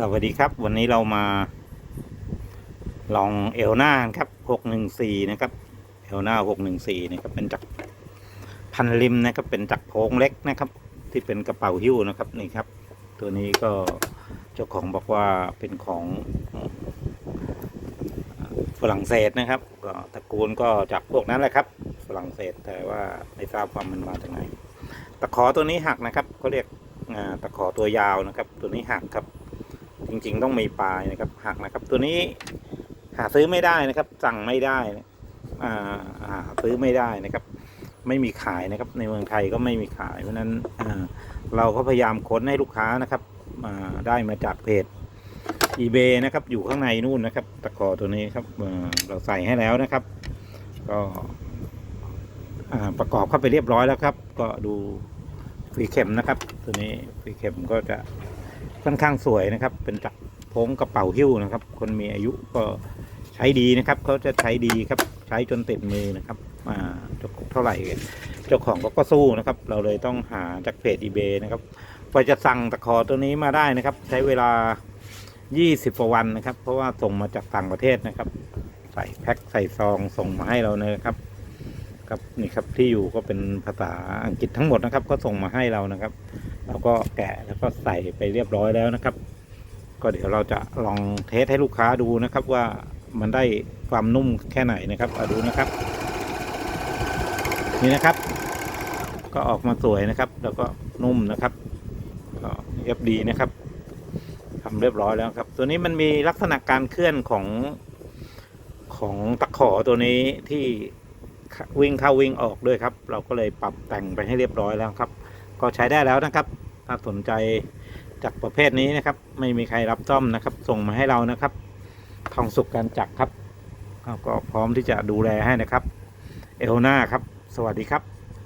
สวัสดีครับ วันนี้เรามาลองเอลนาครับหกหนึ่งสี่นะครับเอลนาหกหนึ่งสี่นะครับเป็นจักรพันริมนะครับเป็นจักรโพงเล็กนะครับ ที่เป็นกระเป๋าหิ้วนะครับนี่ครับ ตัวนี้ก็เจ้าของบอกว่าเป็นของฝรั่งเศสนะครับ ก็ตระกูลก็จากพวกนั้นแหละครับ ฝรั่งเศสแต่ว่าไม่ทราบความมันมาจากไหนตะขอตัวนี้หักนะครับเขาเรียกตะขอตัวยาวนะครับ ตัวนี้หักครับ จริง ๆ ต้องมีปลายนะครับหักนะครับ ตัวนี้หาซื้อไม่ได้นะครับ สั่งไม่ได้นะอ่าหาซื้อไม่ได้นะครับ ไม่มีขายนะครับ ในเมืองไทยก็ไม่มีขายเพราะฉะนั้นเราก็พยายามค้นให้ลูกค้านะครับมาได้มาจากเพจ eBay นะครับ อยู่ข้างในนู่นนะครับ ตะขอตัวนี้ครับเราใส่ให้แล้วนะครับ ก็ประกอบเข้าไปเรียบร้อยแล้วครับ ก็ดูฝีเข็มนะครับ ตัวนี้ฝีเข็มก็จะ ค่อนข้างสวยนะครับ เป็นจักรพงกระเป๋าหิ้วนะครับ คนมีอายุก็ใช้ดีนะครับเขาจะใช้ดีครับใช้จนติดมือนะครับอ่าเท่าไหร่เจ้าของก็ก็สู้นะครับ เราเลยต้องหาจากเพจ eBay นะครับกว่าจะสั่งตะขอตัวนี้มาได้นะครับ ใช้เวลา 20กว่าวันนะครับ เพราะว่าส่งมาจากต่างประเทศนะครับ ใส่แพ็คใส่ซองส่งมาให้เรานะครับครับนี่ครับที่อยู่ก็เป็นภาษาอังกฤษทั้งหมดนะครับ ก็ส่งมาให้เรานะครับ เราก็แกะแล้วก็ใส่ไปเรียบร้อยแล้วนะครับ ก็เดี๋ยวเราจะลองเทสให้ลูกค้าดูนะครับว่ามันได้ความนุ่มแค่ไหนนะครับมาดูนะครับ นี่นะครับ ก็ออกมาสวยนะครับ แล้วก็นุ่มนะครับ ก็เรียบดีนะครับทำเรียบร้อยแล้วครับ ตัวนี้มันมีลักษณะการเคลื่อนของของตะขอตัวนี้ที่วิ่งเข้าวิ่งออกด้วยครับ เราก็เลยปรับแต่งไปให้เรียบร้อยแล้วครับ ก็ใช้ได้แล้วนะครับ ถ้าสนใจจากประเภทนี้นะครับ ไม่มีใครรับซ่อมนะครับ ส่งมาให้เรานะครับ ทองสุกการจักครับก็พร้อมที่จะดูแลให้นะครับ เอลนาครับ สวัสดีครับ